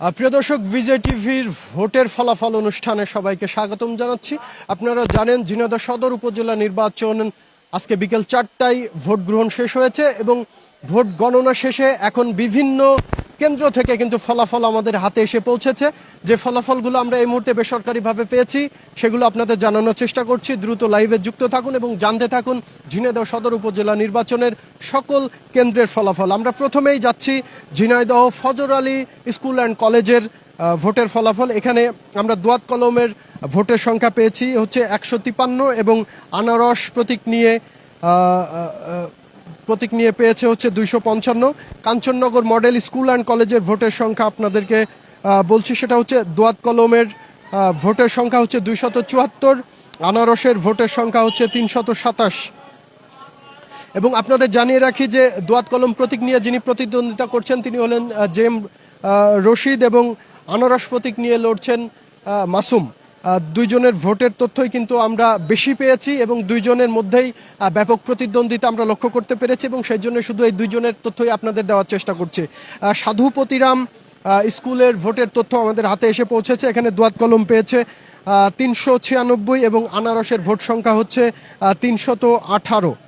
প্রিয় দর্শক, বিজয় টিভির ভোটের ফলাফল অনুষ্ঠানে সবাইকে স্বাগতম জানাচ্ছি। আপনারা জানেন, ঝিনাইদহ সদর উপজেলা নির্বাচন আজকে বিকেল চারটায় ভোট গ্রহণ শেষ হয়েছে এবং ভোট গণনা শেষে এখন বিভিন্ন কেন্দ্র থেকে কিন্তু ফলাফল আমাদের হাতে এসে পৌঁছেছে। যে ফলাফলগুলো আমরা এই মুহূর্তে বেসরকারিভাবে পেয়েছি, সেগুলো আপনাদের জানানোর চেষ্টা করছি। দ্রুত লাইভে যুক্ত থাকুন এবং জানতে থাকুন ঝিনাইদহ সদর উপজেলা নির্বাচনের সকল কেন্দ্রের ফলাফল। আমরা প্রথমেই যাচ্ছি ঝিনাইদহ ফজর আলী স্কুল অ্যান্ড কলেজের ভোটের ফলাফল। এখানে আমরা দোয়াত কলমের ভোটের সংখ্যা পেয়েছি, হচ্ছে একশো তিপান্ন এবং আনারস প্রতীক নিয়ে প্রতীক নিয়ে পেয়েছে হচ্ছে দুইশো পঞ্চান্ন। কাঞ্চননগর মডেল স্কুল অ্যান্ড কলেজের ভোটের সংখ্যা আপনাদেরকে বলছি, সেটা হচ্ছে দোয়াত কলমের ভোটের সংখ্যা হচ্ছে দুইশত চুয়াত্তর, আনারসের ভোটের সংখ্যা হচ্ছে তিনশত সাতাশ। এবং আপনাদের জানিয়ে রাখি যে দোয়াত কলম প্রতীক নিয়ে যিনি প্রতিদ্বন্দ্বিতা করছেন, তিনি হলেন জেম রশিদ এবং আনারস প্রতীক নিয়ে লড়ছেন মাসুম। দুইজনের ভোটের তথ্যই কিন্তু আমরা বেশি পেয়েছি এবং দুইজনের মধ্যেই ব্যাপক প্রতিদ্বন্দ্বিতা আমরা লক্ষ্য করতে পেরেছি এবং সেই জন্য শুধু এই দুইজনের তথ্যই আপনাদের দেওয়ার চেষ্টা করছি। সাধুপতিরাম স্কুলের ভোটের তথ্য আমাদের হাতে এসে পৌঁছেছে। এখানে দোয়াত কলম পেয়েছে তিনশো ছিয়ানব্বই এবং আনারসের ভোট সংখ্যা হচ্ছে তিনশত আঠারো আহ,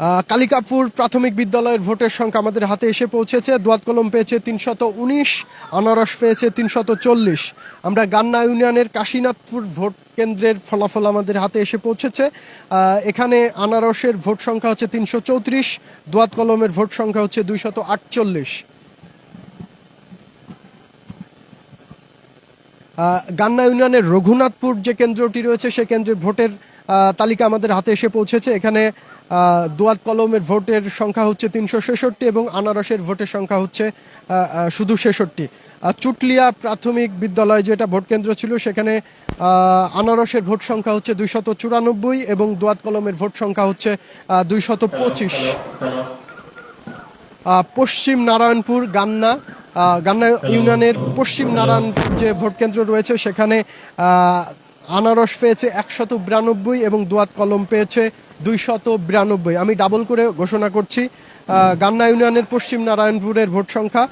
কালিকাপুর প্রাথমিক বিদ্যালয়ের ভোটের সংখ্যা আমাদের হাতে এসে পৌঁছেছে। দোয়াত কলম পেয়েছে তিনশত উনিশ, আনারস পেয়েছে তিনশত চল্লিশ। আমরা গান্না ইউনিয়নের কাশীনাথপুর ভোট কেন্দ্রের ফলাফল আমাদের হাতে এসে পৌঁছেছে। এখানে আনারসের ভোট সংখ্যা হচ্ছে তিনশো চৌত্রিশ, দোয়াত কলমের ভোট সংখ্যা হচ্ছে দুইশত আটচল্লিশ। গান্না ইউনিয়নের রঘুনাথপুর যে কেন্দ্রটি রয়েছে, সে কেন্দ্রের ভোটের তালিকা আমাদের হাতে এসে পৌঁছেছে। এখানে দোয়াত কলমের ভোটের সংখ্যা হচ্ছে তিনশো ছেষট্টি এবং আনারসের ভোটের সংখ্যা হচ্ছে শুধু ছেষট্টি। চুটলিয়া প্রাথমিক বিদ্যালয় যেটা ভোট কেন্দ্র ছিল, সেখানে আনারসের ভোট সংখ্যা হচ্ছে দুইশত চুরানব্বই এবং দোয়াত কলমের ভোট সংখ্যা হচ্ছে দুইশত পঁচিশ। পশ্চিম নারায়ণপুর, গান্না গান্না ইউনিয়নের পশ্চিম নারায়ণপুর যে ভোট কেন্দ্র রয়েছে, সেখানে আনারস পেয়েছে একশত বিরানব্বই এবং দোয়াত কলম পেয়েছে দুইশত বিরানব্বই। আমি ডাবল করে ঘোষণা করছি। গান্না ইউনিয়নের পশ্চিম নারায়ণপুরের ভোট সংখ্যা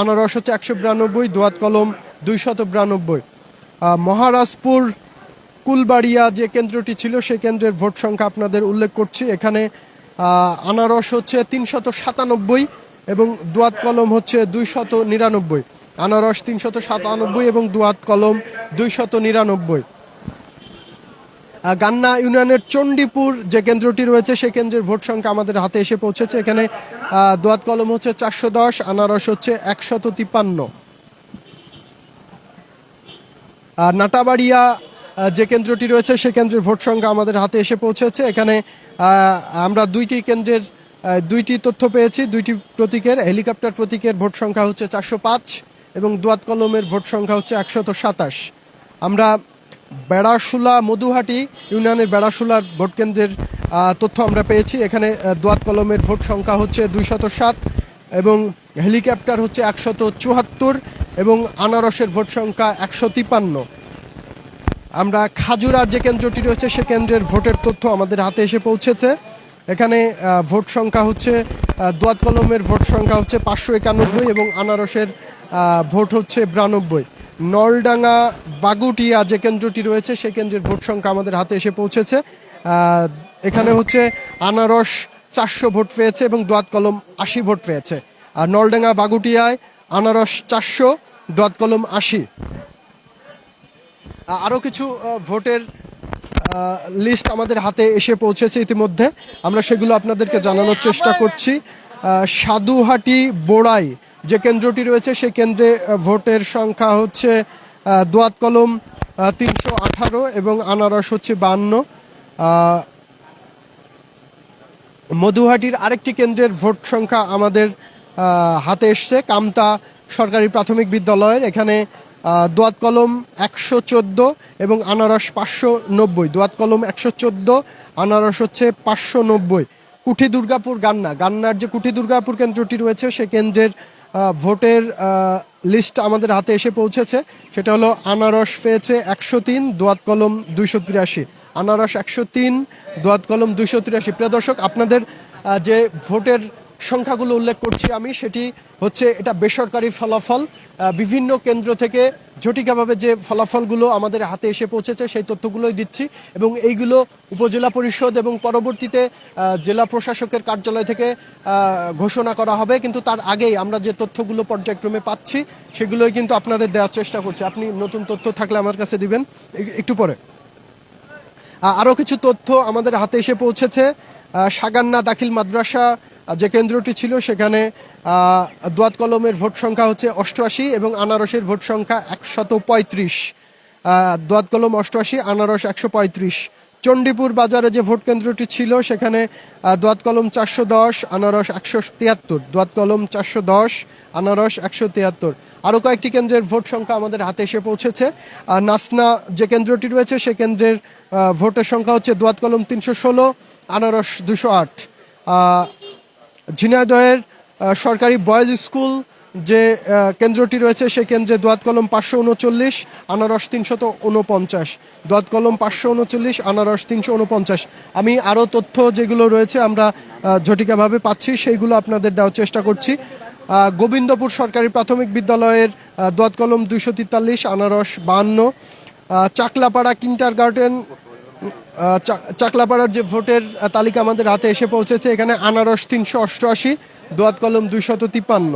আনারস হচ্ছে একশো বিরানব্বই, দোয়াত কলম দুইশত বিরানব্বই। মহারাজপুর, কুলবাড়িয়া যে কেন্দ্রটি ছিল সেই কেন্দ্রের ভোট সংখ্যা আপনাদের উল্লেখ করছি। এখানে আনারস হচ্ছে তিনশত সাতানব্বই এবং দোয়াত কলম হচ্ছে দুইশত নিরানব্বই। আনারস তিনশত সাতানব্বই এবং দোয়াত কলম দুইশত নিরানব্বই। গান্না ইউনিয়নের চণ্ডীপুর যে কেন্দ্রটি রয়েছে, সেই কেন্দ্রের ভোট সংখ্যা আমাদের হাতে এসে পৌঁছেছে। এখানে দোয়াত কলম হচ্ছে চারশো দশ, আনারস হচ্ছে একশত তিপ্পান্ন। নাটাবাড়িয়া যে কেন্দ্রটি রয়েছে, সেই কেন্দ্রের ভোট সংখ্যা আমাদের হাতে এসে পৌঁছেছে। এখানে আমরা দুইটি কেন্দ্রের দুইটি তথ্য পেয়েছি, দুইটি প্রতীকের, হেলিকপ্টার প্রতীকের ভোট সংখ্যা হচ্ছে চারশো পাঁচ। এবং দোয়াত কলমের ভোট সংখ্যা হচ্ছে একশত সাতাশ। আমরা বেড়াশুলা মধুহাটি ইউনিয়নের বেড়াশুলার ভোট কেন্দ্রের তথ্য আমরা পেয়েছি। এখানে দোয়াত কলমের ভোট সংখ্যা হচ্ছে দুইশত সাত এবং হেলিকপ্টার হচ্ছে একশত চুয়াত্তর এবং আনারসের ভোট সংখ্যা একশো তিপান্ন। আমরা খাজুরার যে কেন্দ্রটি রয়েছে, সে কেন্দ্রের ভোটের তথ্য আমাদের হাতে এসে পৌঁছেছে। এখানে ভোট সংখ্যা হচ্ছে দোয়াত কলমের ভোট সংখ্যা হচ্ছে পাঁচশো একানব্বই এবং আনারসের ভোট হচ্ছে বিরানব্বই। নলডাঙ্গা বাগুটিয়া যে কেন্দ্রটি রয়েছে, সেই কেন্দ্রের ভোট সংখ্যা আমাদের হাতে এসে পৌঁছেছে। এখানে হচ্ছে আনারস চারশো ভোট পেয়েছে এবং দোয়াত কলম আশি ভোট পেয়েছে। আর নলডাঙ্গা বাগুটিয়ায় আনারস চারশো, দোয়াত কলম আশি। আরও কিছু ভোটের লিস্ট আমাদের হাতে এসে পৌঁছেছে ইতিমধ্যে। আমরা সেগুলো আপনাদেরকে জানানোর চেষ্টা করছি। সাধুহাটি বোড়াই যে কেন্দ্রটি রয়েছে সেই কেন্দ্রে ভোটের সংখ্যা হচ্ছে দোয়াত কলম তিনশো আঠারো এবং আনারস হচ্ছে বান্ন। মধুহাটির আরেকটি কেন্দ্রের ভোট সংখ্যা আমাদের হাতে এসছে, কামতা সরকারি প্রাথমিক বিদ্যালয়ের। এখানে দোয়াত কলম একশো চোদ্দ এবং আনারস পাঁচশো নব্বই। দোয়াত কলম একশো চোদ্দ, আনারস হচ্ছে পাঁচশো নব্বই। কুঠি দুর্গাপুর গান্না। গান্নার যে কুঠি দুর্গাপুর কেন্দ্রটি রয়েছে, সে কেন্দ্রের ভোটের লিস্ট আমাদের হাতে এসে পৌঁছেছে। সেটা হলো আনারস পেয়েছে একশো তিন, দোয়াত কলম দুইশো তিরাশি। আনারস একশো তিন, দোয়াত কলম দুইশো তিরাশি। প্রিয় দর্শক, আপনাদের যে ভোটের সংখ্যাগুলো উল্লেখ করছি আমি, সেটি হচ্ছে এটা বেসরকারি ফলাফল। বিভিন্ন কেন্দ্র থেকে জটিকাভাবে যে ফলাফলগুলো আমাদের হাতে এসে পৌঁছেছে, সেই তথ্যগুলোই দিচ্ছি এবং এইগুলো উপজেলা পরিষদ এবং পরবর্তীতে জেলা প্রশাসকের কার্যালয় থেকে ঘোষণা করা হবে। কিন্তু তার আগেই আমরা যে তথ্যগুলো পর্যায়ক্রমে পাচ্ছি, সেগুলোই কিন্তু আপনাদের দেওয়ার চেষ্টা করছি। আপনি নতুন তথ্য থাকলে আমার কাছে দিবেন। একটু পরে। আরও কিছু তথ্য আমাদের হাতে এসে পৌঁছেছে। সাগান্না দাখিল মাদ্রাসা যে কেন্দ্রটি ছিল সেখানে দোয়াত কলমের ভোট সংখ্যা হচ্ছে অষ্টআশি এবং আনারসের ভোট সংখ্যা একশত পঁয়ত্রিশ দোয়াত কলম অষ্টআশি, আনারস একশো পঁয়ত্রিশ চণ্ডীপুর বাজারে যে ভোট কেন্দ্রটি ছিল সেখানে দোয়াত কলম চারশো দশ আনারস একশো তিয়াত্তর দোয়াত কলম চারশো দশ আনারস একশো তিয়াত্তর আরও কয়েকটি কেন্দ্রের ভোট সংখ্যা আমাদের হাতে এসে পৌঁছেছে। আর নাসনা যে কেন্দ্রটি রয়েছে সে কেন্দ্রের ভোটের সংখ্যা হচ্ছে দোয়াত কলম তিনশো ষোলো, আনারস দুশো আট। ঝিনাইদহের সরকারি বয়েজ স্কুল যে কেন্দ্রটি রয়েছে, সেই কেন্দ্রে দোয়াত কলম পাঁচশো উনচল্লিশ, আনারস তিনশত উনপঞ্চাশ। দোয়াত কলম পাঁচশো উনচল্লিশ, আনারস তিনশো উনপঞ্চাশ। আমি আরও তথ্য যেগুলো রয়েছে আমরা ঝটিকাভাবে পাচ্ছি, সেইগুলো আপনাদের দেওয়ার চেষ্টা করছি। গোবিন্দপুর সরকারি প্রাথমিক বিদ্যালয়ের দোয়াত কলম দুইশো তেতাল্লিশ, আনারস বাহান্ন। চাকলাপাড়া কিন্টার গার্ডেন চাকলাপাড়ার যে ভোটের তালিকা আমাদের হাতে এসে পৌঁছেছে, এখানে আনারস তিনশো অষ্টআশি, দোয়াত কলম দুইশত তিপ্পান্ন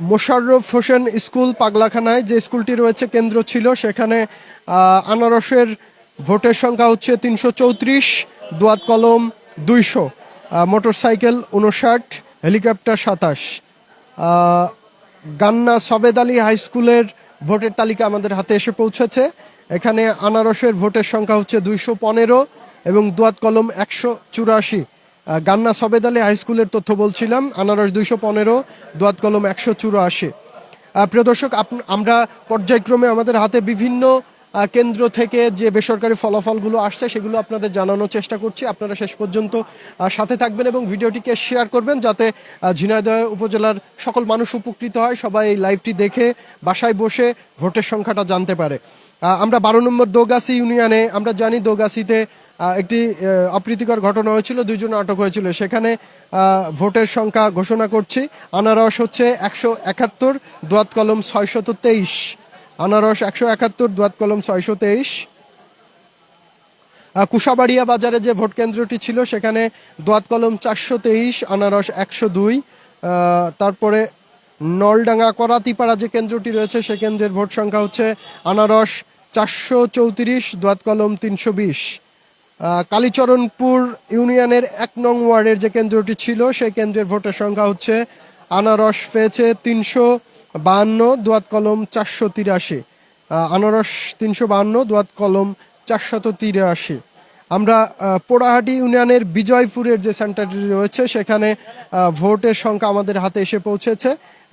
মোশাররফ হোসেন স্কুল পাগলাখানায় যে স্কুলটি রয়েছে, কেন্দ্র ছিল, সেখানে আনারসের ভোটের সংখ্যা হচ্ছে তিনশো চৌত্রিশ, দোয়াত কলম দুইশো মোটরসাইকেল উনষাট হেলিকপ্টার সাতাশ। গান্না সবেদ আলী হাই স্কুলের ভোটের তালিকা আমাদের হাতে এসে পৌঁছেছে। এখানে আনারসের ভোটের সংখ্যা হচ্ছে দুইশো পনেরো এবং দোয়াত কলম একশো চুরাশি। গান্না সবেদ আলী হাই স্কুলের তথ্য বলছিলাম, আনারস দুইশো পনেরো, দোয়াত কলম একশো চুরাশি। প্রিয় দর্শক আমরা পর্যায়ক্রমে আমাদের হাতে বিভিন্ন কেন্দ্র থেকে যে বেসরকারি ফলাফলগুলো আসছে সেগুলো আপনাদের জানানোর চেষ্টা করছি। আপনারা শেষ পর্যন্ত সাথে থাকবেন এবং ভিডিওটিকে শেয়ার করবেন যাতে ঝিনাইদহ উপজেলার সকল মানুষ উপকৃত হয়, সবাই এই লাইভটি দেখে বাসায় বসে ভোটের সংখ্যাটা জানতে পারে। আমরা বারো নম্বর দোগাছি ইউনিয়নে, আমরা জানি দোগাছিতে একটি অপ্রীতিকর ঘটনা হয়েছিল, দুইজন আটক হয়েছিল। সেখানে ভোটের সংখ্যা ঘোষণা করছি। আনারস হচ্ছে একশো একাত্তর, দোয়াত কলম ছয়শত তেইশ। আনারস একশো একাত্তর, দোয়াত কলম ছয়শো তেইশ। কুশাবাড়িয়া বাজারে যে ভোট কেন্দ্রটি ছিল, সেখানে দোয়াত কলম চারশো তেইশ, আনারস একশো দুই। তারপরে নলডাঙ্গা, করাতিপাড়া যে কেন্দ্রটি রয়েছে, সে কেন্দ্রের ভোট সংখ্যা হচ্ছে আনারস চারশো চৌত্রিশ, দোয়াত কলম তিনশো বিশ। কালীচরণপুর ইউনিয়নের এক নং ওয়ার্ডের যে কেন্দ্রটি ছিল, সেই কেন্দ্রের ভোটের সংখ্যা হচ্ছে আনারস পেয়েছে তিনশো বাহান্ন দোয়াত কলম চারশো তিরাশি। আনারস তিনশো বাহান্ন দোয়াত কলম চারশত তিরাশি। আমরা পোড়াহাটি ইউনিয়নের বিজয়পুরের যে সেন্টারটি রয়েছে সেখানে ভোটের সংখ্যা আমাদের হাতে এসে পৌঁছেছে।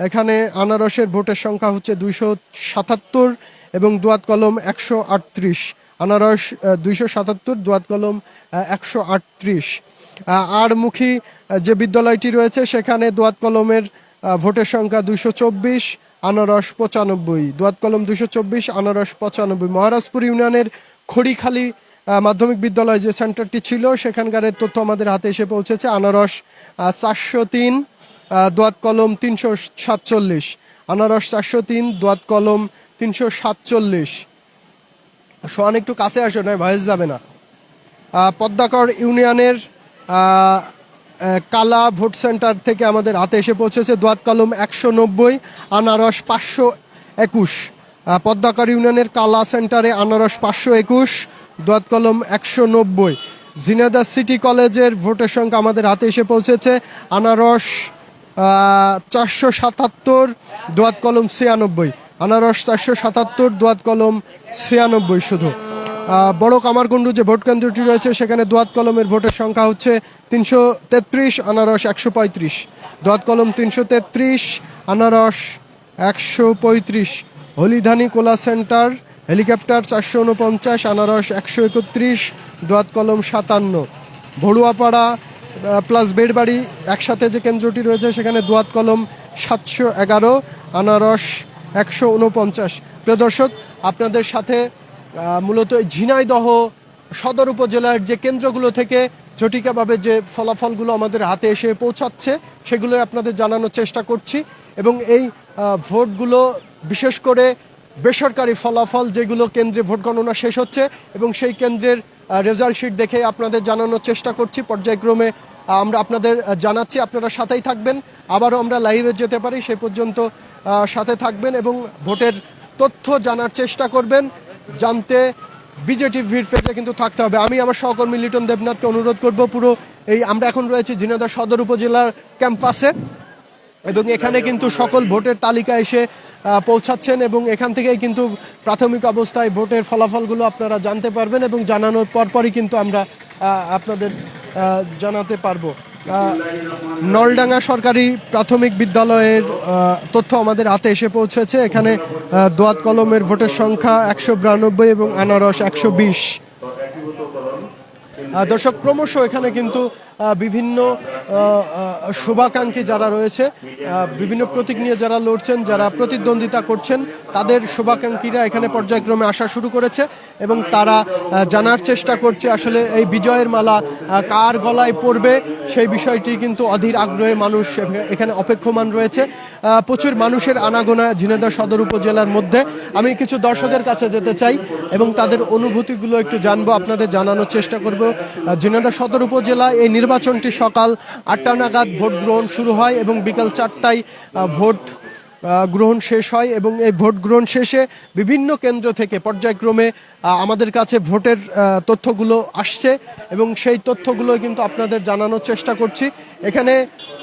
এখানে আনারসের ভোটের সংখ্যা হচ্ছে দুইশো সাতাত্তর এবং দোয়াত কলম একশো আটত্রিশ। আনারস দুইশো সাতাত্তর দোয়াত কলম একশো আটত্রিশ। আড়মুখী আহ, যে বিদ্যালয়টি রয়েছে সেখানে দোয়াত কলমের ভোটের সংখ্যা দুইশো চব্বিশ, আনারস পঁচানব্বই। দোয়াত কলম দুইশো চব্বিশ, আনারস পঁচানব্বই। মহারাজপুর ইউনিয়নের খড়িখালী মাধ্যমিক বিদ্যালয় যে সেন্টারটি ছিল, সেখানকার তথ্য আমাদের হাতে এসে পৌঁছেছে। আনারস চারশো তিন দোয়াত কলম তিনশো সাতচল্লিশ। আনারস চারশো তিন, দোয়াত কলম তিনশো সাতচল্লিশ। সোহান, একটু কাছে আসো, নয়, ভয়েস যাবে না। পদ্মাকর ইউনিয়নের কালা ভোট সেন্টার থেকে আমাদের হাতে এসে পৌঁছেছে দোয়াত কলম একশো নব্বই, আনারস পাঁচশো একুশ। পদ্মাকর ইউনিয়নের কালা সেন্টারে আনারস পাঁচশো একুশ, দোয়াত কলম একশো নব্বই। জিনেদা সিটি কলেজের ভোটের সংখ্যা আমাদের হাতে এসে পৌঁছেছে আনারস চারশো সাতাত্তর, দোয়াত কলম ছিয়ানব্বই। আনারস চারশো সাতাত্তর, দোয়াত কলম ছিয়ানব্বই শুধু। বড় কামারকুণ্ডু যে ভোট কেন্দ্রটি রয়েছে, সেখানে দোয়াত কলমের ভোটের সংখ্যা হচ্ছে তিনশো তেত্রিশ, আনারস একশো পঁয়ত্রিশ। দোয়াত কলম তিনশো তেত্রিশ, আনারস একশো পঁয়ত্রিশ। হলিধানি কোলা সেন্টার, হেলিকপ্টার চারশো উনপঞ্চাশ, আনারস একশো একত্রিশ, দোয়াত কলম সাতান্ন। ভড়ুয়াপাড়া প্লাস বেড়বাড়ি একসাথে যে কেন্দ্রটি রয়েছে, সেখানে দোয়াত কলম সাতশো এগারো, আনারস একশো উনপঞ্চাশ। প্রিয় দর্শক, আপনাদের সাথে মূলত ঝিনাইদহ সদর উপজেলার যে কেন্দ্রগুলো থেকে জটিকাভাবে যে ফলাফলগুলো আমাদের হাতে এসে পৌঁছাচ্ছে, সেগুলো আপনাদের জানানোর চেষ্টা করছি এবং এই ভোটগুলো বিশেষ করে বেসরকারি ফলাফল যেগুলো কেন্দ্রে ভোট গণনা শেষ হচ্ছে এবং সেই কেন্দ্রের রেজাল্ট শিট দেখে আপনাদের জানানোর চেষ্টা করছি। পর্যায়ক্রমে আমরা আপনাদের জানাচ্ছি, আপনারা সাথেই থাকবেন। আবারও আমরা লাইভে যেতে পারি সেই পর্যন্ত সাথে থাকবেন এবং ভোটের তথ্য জানার চেষ্টা করবেন। জানতে বিজেটিভির পেজে কিন্তু থাকতে হবে। আমি আমার সহকর্মী লিটন দেবনাথকে অনুরোধ করব পুরো এই আমরা এখন রয়েছি ঝিনাইদহ সদর উপজেলার ক্যাম্পাসে এবং এখানে কিন্তু সকল ভোটের তালিকা এসে পৌঁছাচ্ছেন এবং এখান থেকেই কিন্তু প্রাথমিক অবস্থায় ভোটের ফলাফলগুলো আপনারা জানতে পারবেন এবং জানানোর পরপরই কিন্তু আমরা আপনাদের জানাতে পারব। নলডাঙ্গা সরকারি প্রাথমিক বিদ্যালয়ের তথ্য আমাদের হাতে এসে পৌঁছেছে। এখানে দোয়াত কলমের ভোটের সংখ্যা একশো বিরানব্বই এবং আনারস একশো বিশ। দর্শক, ক্রমশ এখানে কিন্তু বিভিন্ন শুভাকাঙ্ক্ষী যারা রয়েছে বিভিন্ন প্রতীক নিয়ে যারা লড়ছেন, যারা প্রতিদ্বন্দ্বিতা করছেন তাদের শুভাকাঙ্ক্ষীরা এখানে পর্যায়ক্রমে আসা শুরু করেছে এবং তারা জানার চেষ্টা করছে আসলে এই বিজয়ের মালা কার গলায় পড়বে সেই বিষয়টি কিন্তু অধীর আগ্রহে মানুষ এখানে অপেক্ষমান রয়েছে। প্রচুর মানুষের আনাগোনা ঝিনেদা সদর উপজেলার মধ্যে। আমি কিছু দর্শকদের কাছে যেতে চাই এবং তাদের অনুভূতিগুলো একটু জানব, আপনাদের জানানোর চেষ্টা করব। ঝিনাইদহ সদর উপজেলা এই নির্বাচনটি সকাল আটটা নাগাদ ভোট গ্রহণ শুরু হয় এবং বিকাল চারটায় ভোট গ্রহণ শেষ হয় এবং এই ভোট গ্রহণ শেষে বিভিন্ন কেন্দ্র থেকে পর্যায়ক্রমে আমাদের কাছে ভোটের তথ্যগুলো আসছে এবং সেই তথ্যগুলো কিন্তু আপনাদের জানানোর চেষ্টা করছি। এখানে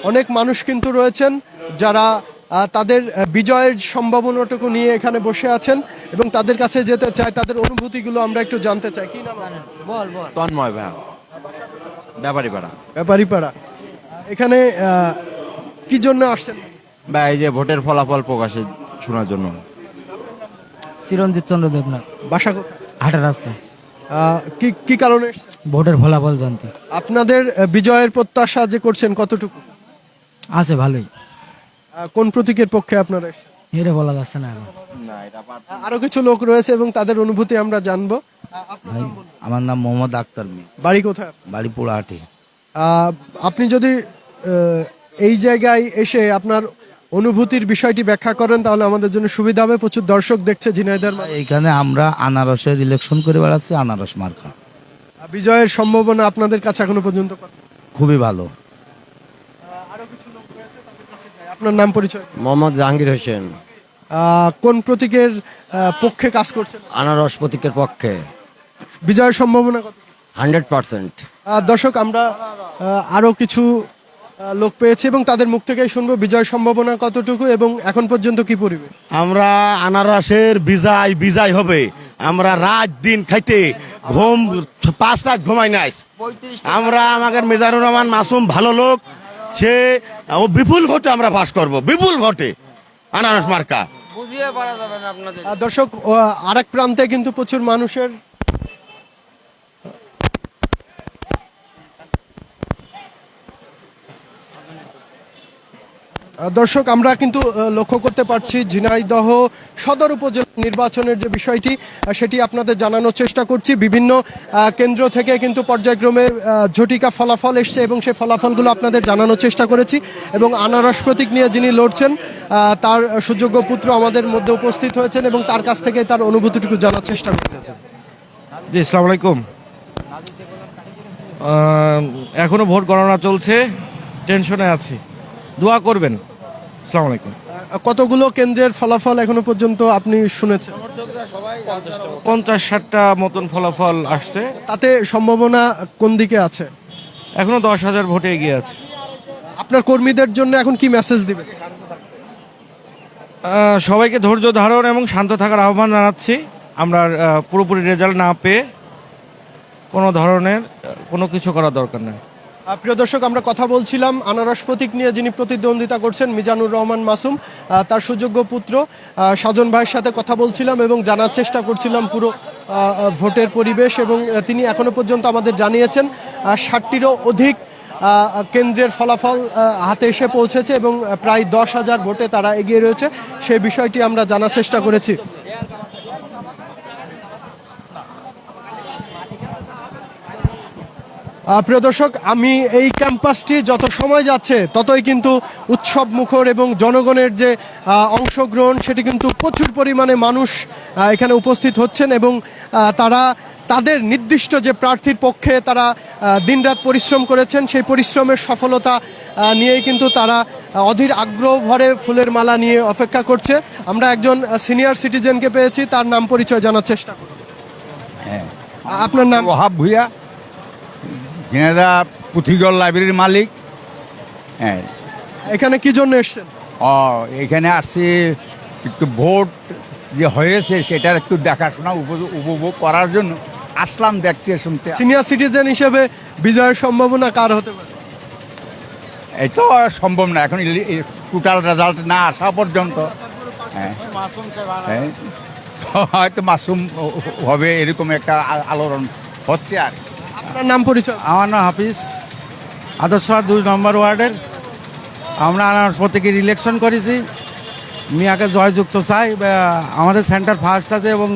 অনেক মানুষ কিন্তু রয়েছেন যারা তাদের বিজয়ের সম্ভাবনাটুকু নিয়ে এখানে বসে আছেন এবং তাদের কাছে যেতে চাই তাদের অনুভূতিগুলো আমরা একটু জানতে চাই। কি নাম আপনার? তন্ময় ভাই ব্যাপারী পাড়া ব্যাপারীপাড়া। এখানে কি জন্য আসছেন? বা এই যে ভোটের ফলাফল প্রকাশে শোনার জন্য? চিরঞ্জিত চন্দ্র দেবনাথ। বাসা? হাটের রাস্তা। আহ, কি কি কারণে? ভোটের ফলাফল জানতে। আপনাদের আহ, বিজয়ের প্রত্যাশা যে করছেন কতটুকু? আছে ভালোই। আহ, কোন প্রতীকের পক্ষে আপনারা? এসেছেন? এটা বলা যাচ্ছে না এখন। আরও কিছু লোক রয়েছে এবং তাদের অনুভূতি আমরা জানব। আমার নাম মোহাম্মদ আক্তার মি বাড়ি কোথায়? আপনার? বাড়ি পোড়াহাটি। আহ, আপনি যদি আহ, এই জায়গায় এসে আপনার অনুভূতির বিষয়টি ব্যাখ্যা করেন তাহলে আমাদের জন্য সুবিধা হবে। প্রচুর দর্শক দেখছে ঝিনাইদার এইখানে আমরা আনারসের ইলেকশন করে বেড়াচ্ছি আনারস মার্কা। বিজয়ের সম্ভাবনা আপনাদের কাছে এখনও পর্যন্ত খুবই ভালো। আপনার নাম পরিচয়? মোহাম্মদ জাহাঙ্গীর হোসেন। কোন প্রতীকের পক্ষে কাজ করছেন? আনারস প্রতীকের পক্ষে। বিজয়ের সম্ভাবনা কত? Hundred percent. দর্শক আমরা আহ, আরও কিছু লোক পেয়েছি এবং তাদের মুখ থেকেই শুনব বিজয় সম্ভাবনা কতটুকু এবং এখন পর্যন্ত কি পরিবেশ? আমরা আনারসের বিজয় বিজয় হবে। আমরা রাত দিন খাইতে ঘুম পাঁচ রাত ঘুমাই নাই। আমরা আমাদের মেজারুর রহমান মাসুম ভালো লোক। সে ও বিপুল ভোটে আমরা পাস করব বিপুল ভোটে। আনারস মার্কা। দর্শক আর এক প্রান্তে কিন্তু প্রচুর মানুষের দর্শক, আমরা কিন্তু লক্ষ্য করতে পারছি ঝিনাইদহ সদর উপজেলা নির্বাচনের যে বিষয়টি সেটি আপনাদের জানানোর চেষ্টা করছি। বিভিন্ন কেন্দ্র থেকে কিন্তু পর্যায়ক্রমে ঝটিকা ফলাফল এসছে এবং সেই ফলাফলগুলো আপনাদের জানানোর চেষ্টা করেছি এবং আনারস প্রতীক নিয়ে যিনি লড়ছেন তার সুযোগ্য পুত্র আমাদের মধ্যে উপস্থিত হয়েছেন এবং তার কাছ থেকে তার অনুভূতিটুকু জানার চেষ্টা করতেছেন জি, আসসালামু আলাইকুম। এখনও ভোট গণনা চলছে, টেনশনে আছি। দোয়া করবেন। আসসালামু আলাইকুম। কতগুলো কেন্দ্রের ফলাফল এখনও পর্যন্ত আপনি শুনেছেন? পঞ্চাশ ষাটটা মতন ফলাফল আসছে। তাতে সম্ভাবনা কোন দিকে আছে? এখনও দশ হাজার ভোটে এগিয়ে আছে। আপনার কর্মীদের জন্য এখন কি মেসেজ দিবেন? সবাইকে ধৈর্য ধারণ এবং শান্ত থাকার আহ্বান জানাচ্ছি। আমরা পুরোপুরি রেজাল্ট না পেয়ে কোনো ধরনের কোনো কিছু করার দরকার নেই। প্রিয় দর্শক, আমরা কথা বলছিলাম আনারস প্রতীক নিয়ে যিনি প্রতিদ্বন্দ্বিতা করছেন মিজানুর রহমান মাসুম তার সুযোগ্য পুত্র। সাজন ভাইয়ের সাথে কথা বলছিলাম এবং জানার চেষ্টা করছিলাম পুরো ভোটের পরিবেশ এবং তিনি এখনও পর্যন্ত আমাদের জানিয়েছেন ষাটটিরও অধিক কেন্দ্রের ফলাফল হাতে এসে পৌঁছেছে এবং প্রায় দশ হাজার ভোটে তারা এগিয়ে রয়েছে। সেই বিষয়টি আমরা জানার চেষ্টা করেছি। প্রিয় দর্শক আমি এই ক্যাম্পাসটি যত সময় যাচ্ছে ততই কিন্তু উৎসব মুখর এবং জনগণের যে অংশগ্রহণ সেটি কিন্তু প্রচুর পরিমাণে মানুষ এখানে উপস্থিত হচ্ছেন এবং তারা তাদের নির্দিষ্ট যে প্রার্থীর পক্ষে তারা দিনরাত পরিশ্রম করেছেন সেই পরিশ্রমের সফলতা নিয়েই কিন্তু তারা অধীর আগ্রহ ভরে ফুলের মালা নিয়ে অপেক্ষা করছে। আমরা একজন সিনিয়র সিটিজেনকে পেয়েছি তার নাম পরিচয় জানার চেষ্টা করব আপনার নাম? ওহাব ভুইয়া। জেনেদা পুঁথিজল লাইব্রেরির মালিক। হ্যাঁ। এখানে কি জন্য এসেছেন? ও এখানে আসছি একটু ভোট যে হয়েছে সেটার একটু দেখাশোনা উপ- উপভোগ করার জন্য। আসলাম দেখতে শুনতে। সিনিয়র সিটিজেন হিসেবে বিজয়ের সম্ভাবনা কার হতে পারে? এই তো সম্ভব না এখন টোটাল রেজাল্ট না আসা পর্যন্ত। হ্যাঁ। হ্যাঁ, হয়তো মাসুম হবে এরকম একটা আলোড়ন হচ্ছে আর কি। আপনার নাম পরিচয়? আমার নাম হাফিজ। আদর্শ দুই নম্বর ওয়ার্ডের। আমরা আনারস প্রতীকের ইলেকশন করেছি। মিয়াকে জয়যুক্ত চাই। আমাদের সেন্টার ফার্স্ট আছে এবং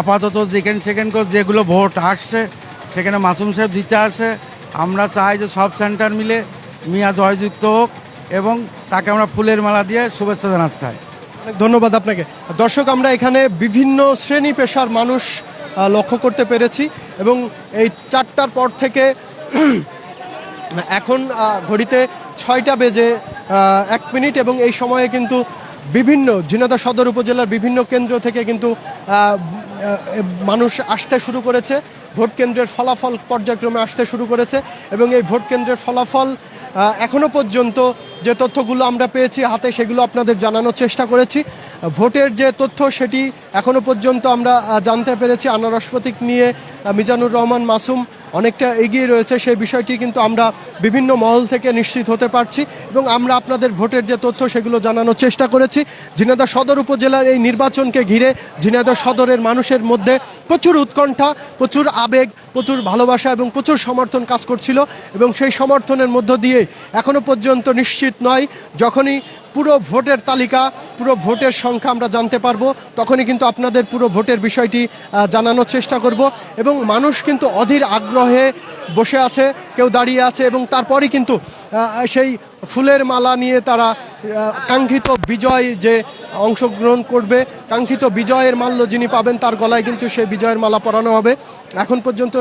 আপাতত যেখানে সেখানে করে যেগুলো ভোট আসছে সেখানে মাসুম সাহেব দিতে আসে আমরা চাই যে সব সেন্টার মিলে মিয়া জয়যুক্ত হোক এবং তাকে আমরা ফুলের মালা দিয়ে শুভেচ্ছা জানাতে চাই। ধন্যবাদ আপনাকে। দর্শক আমরা এখানে বিভিন্ন শ্রেণি পেশার মানুষ লক্ষ্য করতে পেরেছি এবং এই চারটার পর থেকে এখন ঘড়িতে ছয়টা বেজে এক মিনিট এবং এই সময়ে কিন্তু বিভিন্ন ঝিনাদা সদর উপজেলার বিভিন্ন কেন্দ্র থেকে কিন্তু মানুষ আসতে শুরু করেছে। ভোট কেন্দ্রের ফলাফল পর্যায়ক্রমে আসতে শুরু করেছে এবং এই ভোট কেন্দ্রের ফলাফল এখনও পর্যন্ত যে তথ্যগুলো আমরা পেয়েছি হাতে সেগুলো আপনাদের জানানোর চেষ্টা করেছি। ভোটের যে তথ্য সেটি এখনও পর্যন্ত আমরা জানতে পেরেছি। আনারসপতিক নিয়ে মিজানুর রহমান মাসুম অনেকটা এগিয়ে রয়েছে সেই বিষয়টি, কিন্তু আমরা বিভিন্ন মহল থেকে নিশ্চিত হতে পারছি এবং আমরা আপনাদের ভোটের যে তথ্য সেগুলো জানানোর চেষ্টা করেছি। ঝিনাইদহ সদর উপজেলার এই নির্বাচনকে ঘিরে ঝিনাইদহ সদরের মানুষের মধ্যে প্রচুর উৎকণ্ঠা, প্রচুর আবেগ, প্রচুর ভালোবাসা এবং প্রচুর সমর্থন কাজ করছিল এবং সেই সমর্থনের মধ্য দিয়ে এখনও পর্যন্ত নিশ্চিত নয়, যখনই পুরো ভোটের তালিকা, পুরো ভোটের সংখ্যা আমরা জানতে পারব। তখনই কিন্তু আপনাদের পুরো ভোটের বিষয়টি জানানোর চেষ্টা করব। এবং মানুষ কিন্তু অধীর আগ্রহে বসে আছে, কেউ দাঁড়িয়ে আছে এবং তারপরই কিন্তু সেই ফুলের মালা নিয়ে তারা কাঙ্ক্ষিত বিজয় যে অংশগ্রহণ করবে, কাঙ্ক্ষিত বিজয়ের মাল্য যিনি পাবেন তার গলায় কিন্তু সেই বিজয়ের মালা পরানো হবে। এখন পর্যন্ত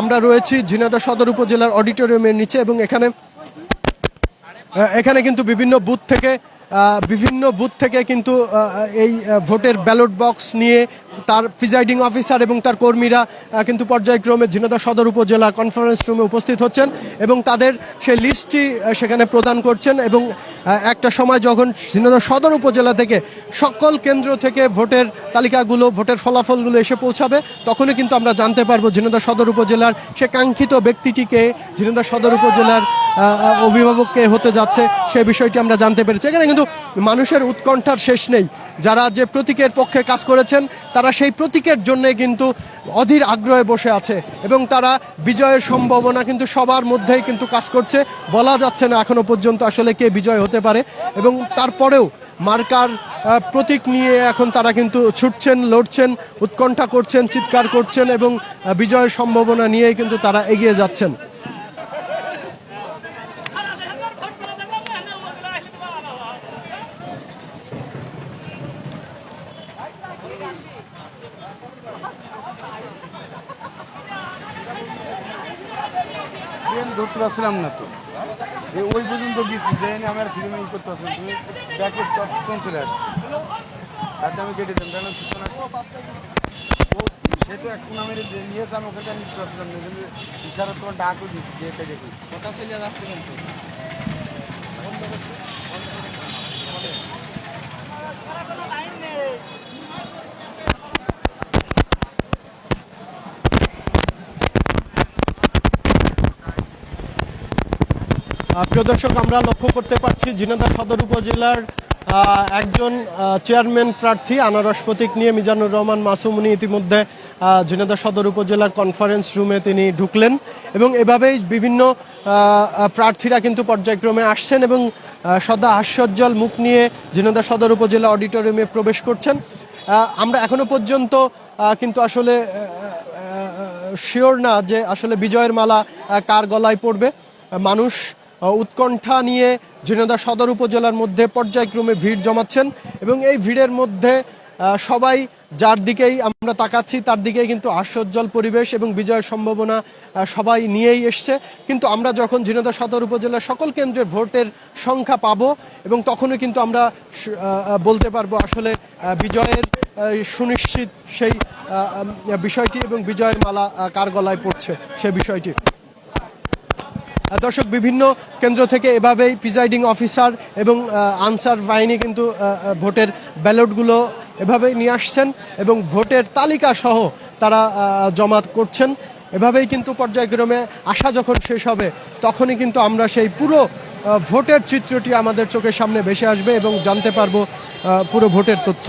আমরা রয়েছি ঝিনাইদহ সদর উপজেলার অডিটোরিয়ামের নিচে এবং এখানে এখানে কিন্তু বিভিন্ন বুথ থেকে বিভিন্ন বুথ থেকে কিন্তু এই ভোটের ব্যালট বক্স নিয়ে তার প্রিজাইডিং অফিসার এবং তার কর্মীরা কিন্তু পর্যায়ক্রমে ঝিনাইদহ সদর উপজেলা কনফারেন্স রুমে উপস্থিত হচ্ছেন এবং তাদের সেই লিস্টটি সেখানে প্রদান করছেন এবং একটা সময় যখন ঝিনাইদহ সদর উপজেলা থেকে সকল কেন্দ্র থেকে ভোটের তালিকাগুলো, ভোটের ফলাফলগুলো এসে পৌঁছাবে, তখনই কিন্তু আমরা জানতে পারব ঝিনাইদহ সদর উপজেলার সে কাঙ্ক্ষিত ব্যক্তিটিকে ঝিনাইদহ সদর উপজেলার অভিভাবককে হতে যাচ্ছে, সে বিষয়টি আমরা জানতে পেরেছি। এখানে কিন্তু মানুষের উৎকণ্ঠার শেষ নেই। যারা যে প্রতীকের পক্ষে কাজ করেছেন, তারা সেই প্রতীকের জন্য কিন্তু অধীর আগ্রহে বসে আছে এবং তারা বিজয়ের সম্ভাবনা কিন্তু সবার মধ্যেই কিন্তু কাজ করছে। বলা যাচ্ছে না এখনও পর্যন্ত আসলে কে বিজয় হতে পারে এবং তারপরেও মার্কার প্রতীক নিয়ে এখন তারা কিন্তু ছুটছেন, লড়ছেন, উৎকণ্ঠা করছেন, চিৎকার করছেন এবং বিজয়ের সম্ভাবনা নিয়েই কিন্তু তারা এগিয়ে যাচ্ছেন। ধরতে পারছিলাম না তো। যে ওই পর্যন্ত গেছি, যে আমার ফিল্ম করতে পারছিলাম তুমি ব্যাকের পিছন চলে আসছে। তাতে আমি কেটে দিলাম, কারণ সুস্থ না সে তো এখন আমি নিয়েছে, আমি ওখানে নিতে পারছিলাম না, কিন্তু ইশারা তোমার ডাকও দিচ্ছি যেতে দেখি। কথা চলে যাচ্ছে কিন্তু। প্রিয় দর্শক, আমরা লক্ষ্য করতে পারছি ঝিনাইদহ সদর উপজেলার একজন চেয়ারম্যান প্রার্থী আনারস প্রতীক নিয়ে মিজানুর রহমান মাসুমনি ইতিমধ্যে ঝিনাইদহ সদর উপজেলার কনফারেন্স রুমে তিনি ঢুকলেন এবং এভাবেই বিভিন্ন প্রার্থীরা কিন্তু পর্যায়ক্রমে আসছেন এবং সদা হাস্যোজ্জ্বল মুখ নিয়ে ঝিনাইদহ সদর উপজেলা অডিটোরিয়ামে প্রবেশ করছেন। আমরা এখনও পর্যন্ত কিন্তু আসলে শিওর না যে আসলে বিজয়ের মালা কার গলায় পড়বে। মানুষ উৎকণ্ঠা নিয়ে ঝিনাইদহ সদর উপজেলার মধ্যে পর্যায়ক্রমে ভিড় জমাচ্ছেন এবং এই ভিড়ের মধ্যে সবাই যার দিকেই আমরা তাকাচ্ছি, তার দিকেই কিন্তু হাস্যোজ্জ্বল পরিবেশ এবং বিজয়ের সম্ভাবনা সবাই নিয়েই এসছে। কিন্তু আমরা যখন ঝিনাইদহ সদর উপজেলার সকল কেন্দ্রে ভোটের সংখ্যা পাবো এবং তখনই কিন্তু আমরা বলতে পারব আসলে বিজয়ের সুনিশ্চিত সেই বিষয়টি এবং বিজয়ের মালা কার গলায় পড়ছে সে বিষয়টি। দর্শক, বিভিন্ন কেন্দ্র থেকে এভাবেই প্রিজাইডিং অফিসার এবং আনসার বাহিনী কিন্তু ভোটের ব্যালটগুলো এভাবেই নিয়ে আসছেন এবং ভোটের তালিকা সহ তারা জমা করছেন। এভাবেই কিন্তু পর্যায়ক্রমে আসা যখন শেষ হবে, তখনই কিন্তু আমরা সেই পুরো ভোটের চিত্রটি আমাদের চোখের সামনে ভেসে আসবে এবং জানতে পারব পুরো ভোটের তথ্য।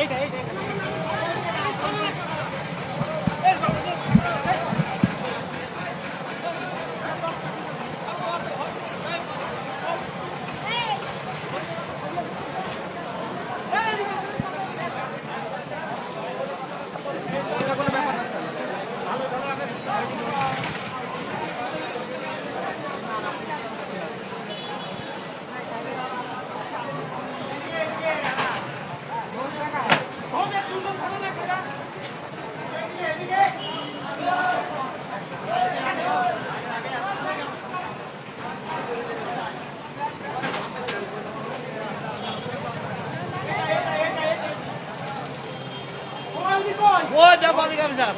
এইটা এইটা বালিকা বিচার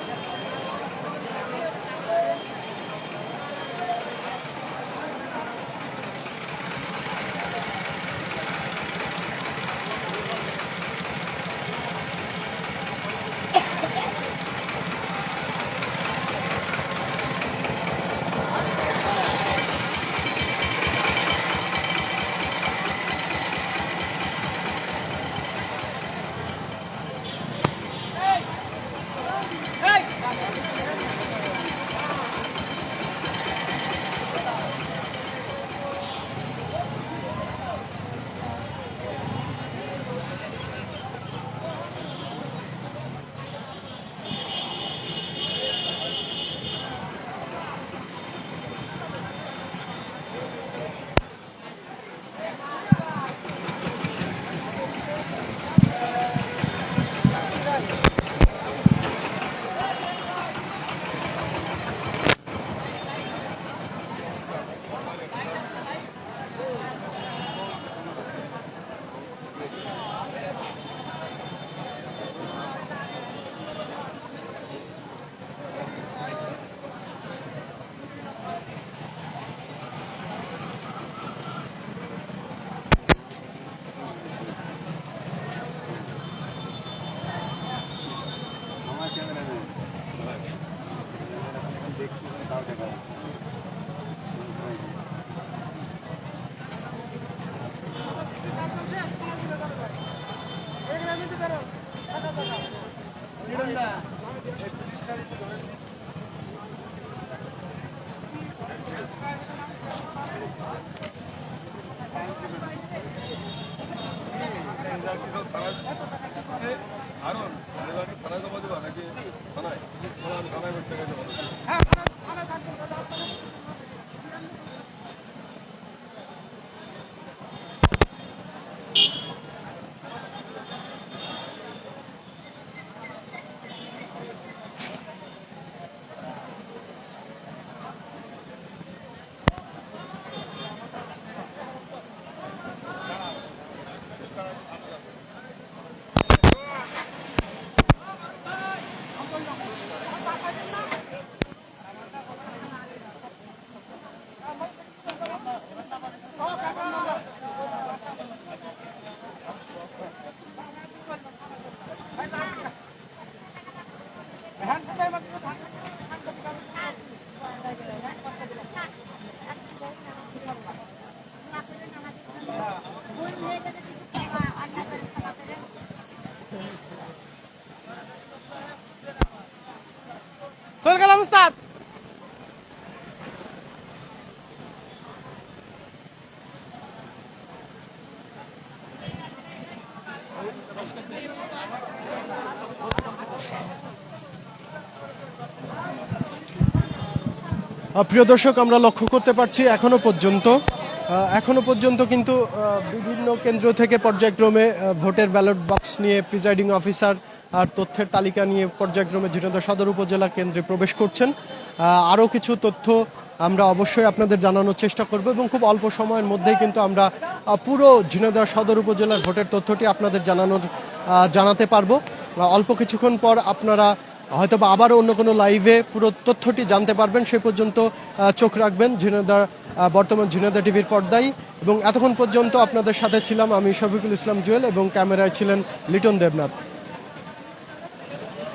내가 ওস্তাদ আহ, প্রিয় দর্শক আমরা লক্ষ্য করতে পারছি এখনও পর্যন্ত এখনও পর্যন্ত কিন্তু বিভিন্ন কেন্দ্র থেকে পর্যায়ক্রমে ভোটের ব্যালট বক্স নিয়ে প্রিজাইডিং অফিসার আর তথ্যের তালিকা নিয়ে পর্যায়ক্রমে ঝিনাইদহ সদর উপজেলা কেন্দ্রে প্রবেশ করছেন। আরও কিছু তথ্য আমরা অবশ্যই আপনাদের জানানোর চেষ্টা করব এবং খুব অল্প সময়ের মধ্যেই কিন্তু আমরা পুরো ঝিনাইদহ সদর উপজেলার ভোটের তথ্যটি আপনাদের জানানোর জানাতে পারব। অল্প কিছুক্ষণ পর আপনারা হয়তো বা আবারও অন্য কোনো লাইভে পুরো তথ্যটি জানতে পারবেন, সে পর্যন্ত চোখ রাখবেন ঝিনাইদহ বর্তমান ঝিনাইদহ টিভির পর্দায়। এবং এতক্ষণ পর্যন্ত আপনাদের সাথে ছিলাম আমি শফিকুল ইসলাম জুয়েল এবং ক্যামেরায় ছিলেন লিটন দেবনাথ।